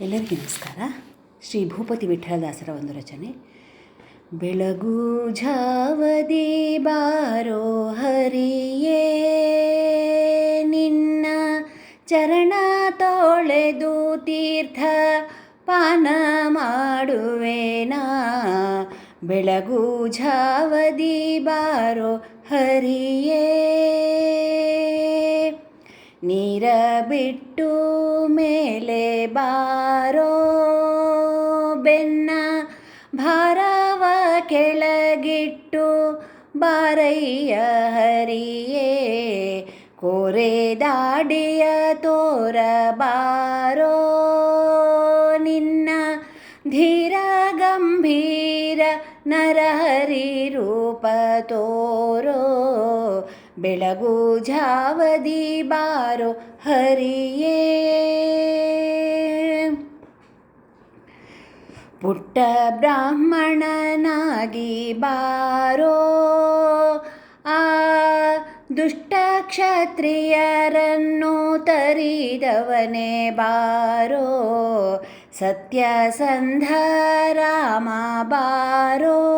ಎಲ್ಲರಿಗೂ ನಮಸ್ಕಾರ. ಶ್ರೀ ಭೂಪತಿ ವಿಠಲದಾಸರ ಒಂದು ರಚನೆ. ಬೆಳಗು ಝಾವದಿ ಬಾರೋ ಹರಿಯೇ, ನಿನ್ನ ಚರಣ ತೊಳೆದು ತೀರ್ಥ ಪಾನ ಮಾಡುವೆನಾ ಬೆಳಗು ಝಾವದಿ ಬಾರೋ ಹರಿಯೇ ನೀರ ಬಿಟ್ಟು ಮೇಲೆ ಬಾರೋ ಬೆನ್ನ ಭಾರವ ಕೆಳಗಿಟ್ಟು ಬಾರಯ್ಯ ಹರಿಯೇ, ಕೋರೆ ದಾಡಿಯ ತೋರ ಬಾರೋ ನಿನ್ನ ಧೀರ ಗಂಭೀರ ನರಹರಿ ರೂಪ ತೋರೋ ಬೆಳಗು ಜಾವದಿ ಬಾರೋ ಹರಿಯೇ. ಪುಟ್ಟ ಬ್ರಾಹ್ಮಣನಾಗಿ ಬಾರೋ ಆ ದುಷ್ಟ ಕ್ಷತ್ರಿಯರನ್ನು ತರಿದವನೇ ಬಾರೋ. ಸತ್ಯಸಂಧ ರಾಮ ಬಾರೋ.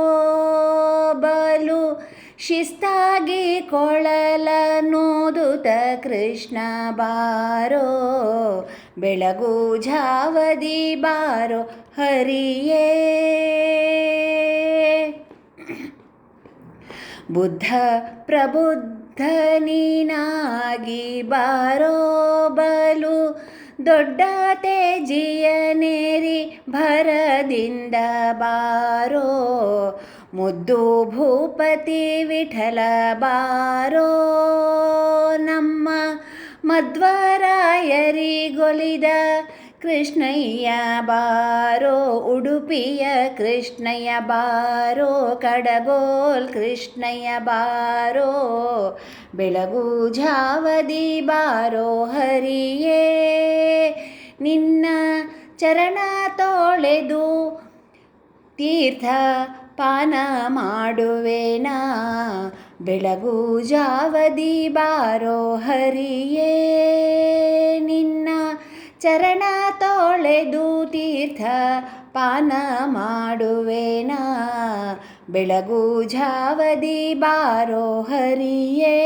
ಶಿಸ್ತಾಗಿ ಕೊಳಲನೂದುತ ಕೃಷ್ಣ ಬಾರೋ, ಬೆಳಗು ಝಾವದಿ ಬಾರೋ, ಹರಿಯೇ. ಬುದ್ಧ ಪ್ರಬುದ್ಧ ನೀನಾಗಿ ಬಾರೋ ಬಲು, ದೊಡ್ಡ ತೇಜಿಯನೇರಿ ಭರದಿಂದ ಬಾರೋ ಮುದ್ದು ಭೂಪತಿ ವಿಠಲ ಬಾರೋ ನಮ್ಮ ಮಧ್ವರಾಯರಿಗೊಲಿದ ಕೃಷ್ಣಯ್ಯ ಬಾರೋ, ಉಡುಪಿಯ ಕೃಷ್ಣಯ್ಯ ಬಾರೋ, ಕಡಗೋಲ್ ಕೃಷ್ಣಯ್ಯ ಬಾರೋ, ಬೆಳಗು ಜಾವದಿ ಬಾರೋ, ಹರಿಯೇ, ನಿನ್ನ ಚರಣ ತೊಳೆದು ತೀರ್ಥ ಪಾನ ಮಾಡುವೆನಾ ಬೆಳಗು ಜಾವದಿ ಬಾರೋ ಹರಿಯೇ ನಿನ್ನ ಚರಣ ತೊಳೆದು ತೀರ್ಥ ಪಾನ ಮಾಡುವೆನಾ ಬೆಳಗು ಜಾವದಿ ಬಾರೋ ಹರಿಯೇ